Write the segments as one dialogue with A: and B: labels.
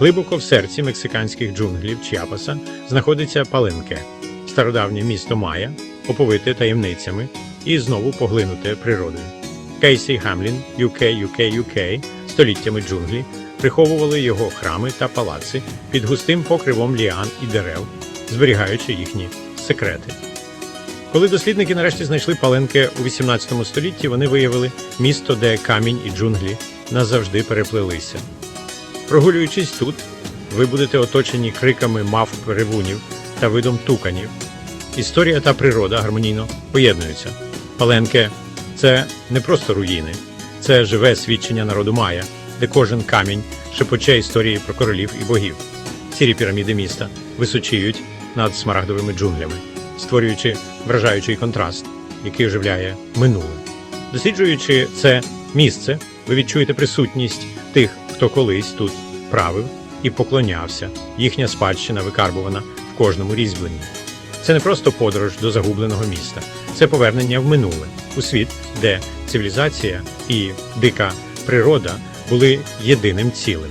A: Глибоко в серці мексиканських джунглів Чіапаса знаходиться Паленке, стародавнє місто Майя, оповите таємницями і знову поглинуте природою. Кейсі Гамлін, UK, UK, UK, століттями джунглі, приховували його храми та палаци під густим покривом ліан і дерев, зберігаючи їхні секрети. Коли дослідники нарешті знайшли паленки у 18 столітті, вони виявили місто, де камінь і джунглі назавжди переплелися. Прогулюючись тут, ви будете оточені криками мав перевунів та видом туканів. Історія та природа гармонійно поєднуються. Паленке це не просто руїни, це живе свідчення народу Майя, де кожен камінь шепоче історії про королів і богів. Сірі піраміди міста височіють над смарагдовими джунглями, створюючи вражаючий контраст, який оживляє минуле. Досліджуючи це місце, ви відчуєте присутність тих, хто колись тут правив і поклонявся. Їхня спадщина викарбувана в кожному різьбленні. Це не просто подорож до загубленого міста, це повернення в минуле, у світ, де цивілізація і дика природа були єдиним цілим.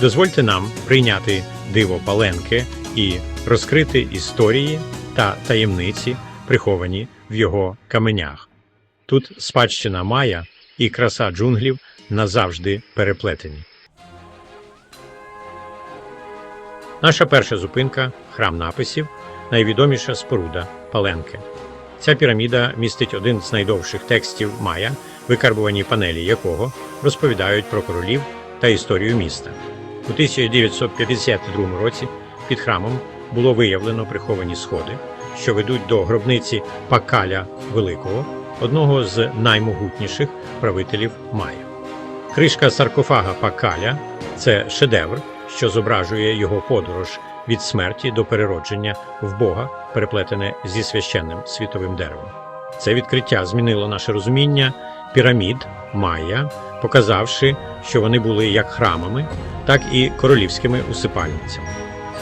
A: Дозвольте нам прийняти диво Паленки і розкрити історії та таємниці, приховані в його каменях. Тут спадщина Майя і краса джунглів назавжди переплетені. Наша перша зупинка храм написів, найвідоміша споруда Паленки. Ця піраміда містить один з найдовших текстів Майя, викарбувані панелі якого розповідають про королів та історію міста. У 1952 році під храмом було виявлено приховані сходи, що ведуть до гробниці Пакаля Великого, одного з наймогутніших правителів Майя. Кришка саркофага Пакаля це шедевр, що зображує його подорож від смерті до переродження в Бога, переплетене зі священним світовим деревом. Це відкриття змінило наше розуміння пірамід Майя, показавши, що вони були як храмами, так і королівськими усипальницями.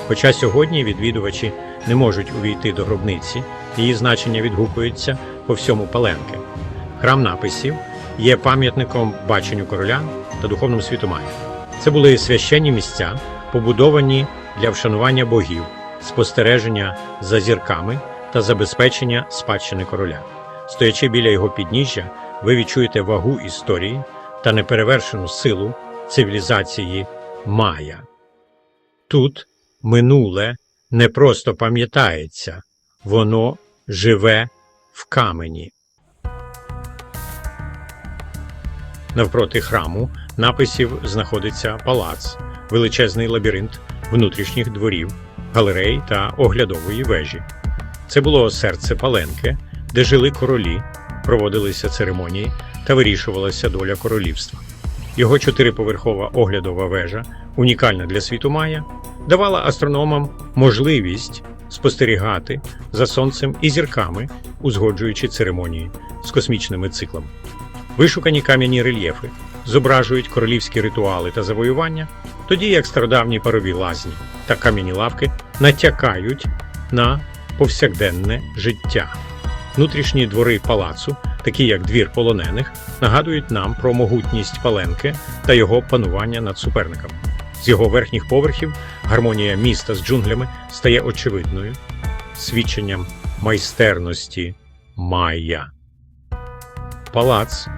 A: Хоча сьогодні відвідувачі не можуть увійти до гробниці, її значення відгукується по всьому Паленки. Храм написів є пам'ятником баченню короля та духовному світу Майя. Це були священні місця, побудовані для вшанування богів, спостереження за зірками та забезпечення спадщини короля. Стоячи біля його підніжжя, ви відчуєте вагу історії та неперевершену силу цивілізації Майя. Тут минуле не просто пам'ятається, воно живе в камені. Навпроти храму написів знаходиться палац, величезний лабіринт внутрішніх дворів, галерей та оглядової вежі. Це було серце Паленки, де жили королі, проводилися церемонії та вирішувалася доля королівства. Його чотириповерхова оглядова вежа, унікальна для світу Майя, давала астрономам можливість спостерігати за сонцем і зірками, узгоджуючи церемонії з космічними циклами. Вишукані кам'яні рельєфи зображують королівські ритуали та завоювання, тоді як стародавні парові лазні та кам'яні лавки натякають на повсякденне життя. Внутрішні двори палацу, такі як двір полонених, нагадують нам про могутність Паленки та його панування над суперниками. З його верхніх поверхів гармонія міста з джунглями стає очевидною, свідченням майстерності Майя. Палац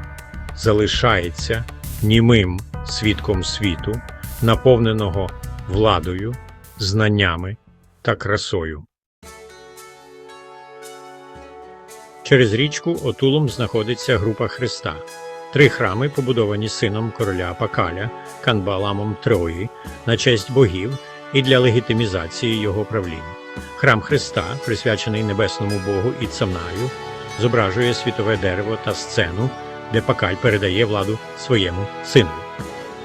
A: залишається німим свідком світу, наповненого владою, знаннями та красою. Через річку Отулум знаходиться група Христа. Три храми, побудовані сином короля Пакаля Канбаламом Трої на честь богів і для легітимізації його правління. Храм Христа, присвячений небесному Богу і Цамнаю, зображує світове дерево та сцену, де Пакаль передає владу своєму сину.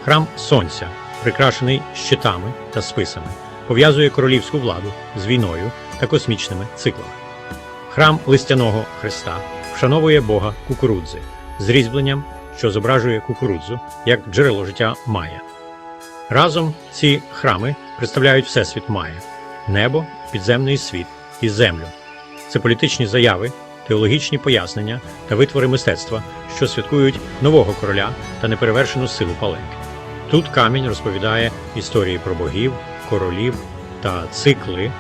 A: Храм Сонця, прикрашений щитами та списами, пов'язує королівську владу з війною та космічними циклами. Храм листяного Христа вшановує Бога кукурудзи з різьбленням, що зображує кукурудзу як джерело життя Майя. Разом ці храми представляють Всесвіт Майя – небо, підземний світ і землю. Це політичні заяви, теологічні пояснення та витвори мистецтва, що святкують нового короля та неперевершену силу Паленки. Тут камінь розповідає історії про богів, королів та цикли,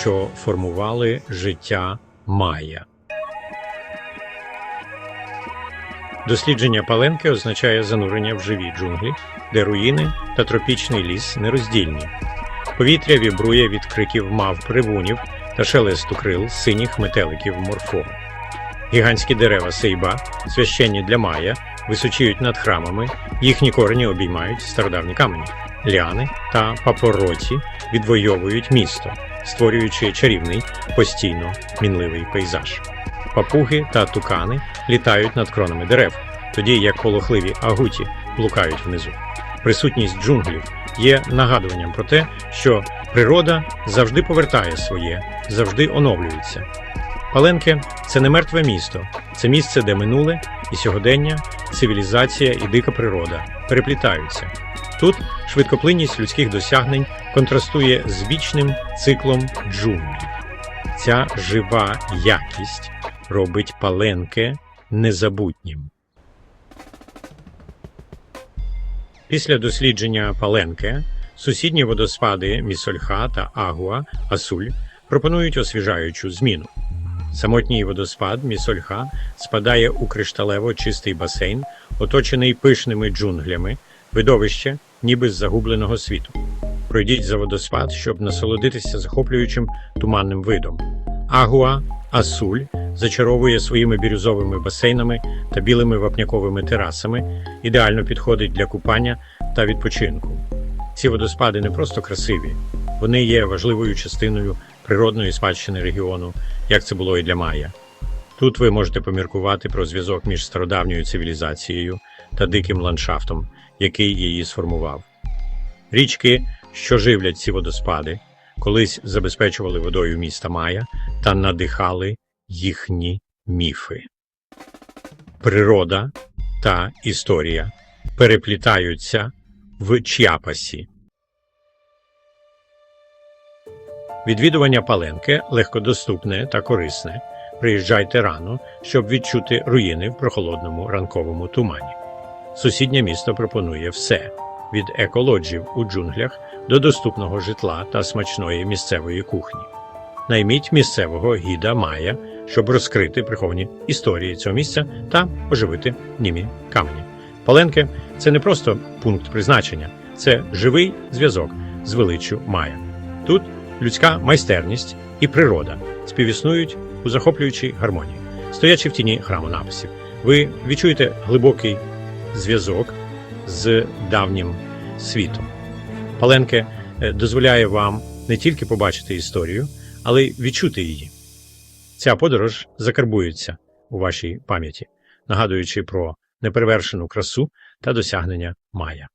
A: що формували життя Майя. Дослідження паленки означає занурення в живі джунглі, де руїни та тропічний ліс нероздільні. Повітря вібрує від криків мав привунів та шелесту крил синіх метеликів морфо. Гігантські дерева сейба, священні для Майя, височіють над храмами, їхні корені обіймають стародавні камені. Ліани та папороті відвоюють місто, створюючи чарівний, постійно мінливий пейзаж. Папуги та тукани літають над кронами дерев, тоді як полохливі агуті блукають внизу. Присутність джунглів є нагадуванням про те, що природа завжди повертає своє, завжди оновлюється. Паленке це не мертве місто, це місце, де минуле і сьогодення, цивілізація і дика природа переплітаються. Тут швидкоплинність людських досягнень контрастує з вічним циклом джунглів. Ця жива якість робить паленке незабутнім. Після дослідження паленке сусідні водоспади Місольха та Агуа Асуль пропонують освіжаючу зміну. Самотній водоспад Місольха спадає у кришталево чистий басейн, оточений пишними джунглями, видовище, ніби з загубленого світу. Пройдіть за водоспад, щоб насолодитися захоплюючим туманним видом. Агуа Асуль зачаровує своїми бірюзовими басейнами та білими вапняковими терасами, ідеально підходить для купання та відпочинку. Ці водоспади не просто красиві, вони є важливою частиною природної спадщини регіону, як це було і для Майя. Тут ви можете поміркувати про зв'язок між стародавньою цивілізацією та диким ландшафтом, який її сформував. Річки, що живлять ці водоспади, колись забезпечували водою міста Майя та надихали їхні міфи. Природа та історія переплітаються в Чіапасі. Відвідування паленки легкодоступне та корисне. Приїжджайте рано, щоб відчути руїни в прохолодному ранковому тумані. Сусіднє місто пропонує все від еколоджів у джунглях до доступного житла та смачної місцевої кухні. Найміть місцевого гіда Майя, щоб розкрити приховані історії цього місця та оживити німі камені. Паленки це не просто пункт призначення, це живий зв'язок з величчю Майя. Тут людська майстерність і природа співіснують у захоплюючій гармонії. Стоячи в тіні храму написів, ви відчуєте глибокий зв'язок з давнім світом. Паленке е, дозволяє вам не тільки побачити історію, але й відчути її. Ця подорож закарбується у вашій пам'яті, нагадуючи про неперевершену красу та досягнення Майя.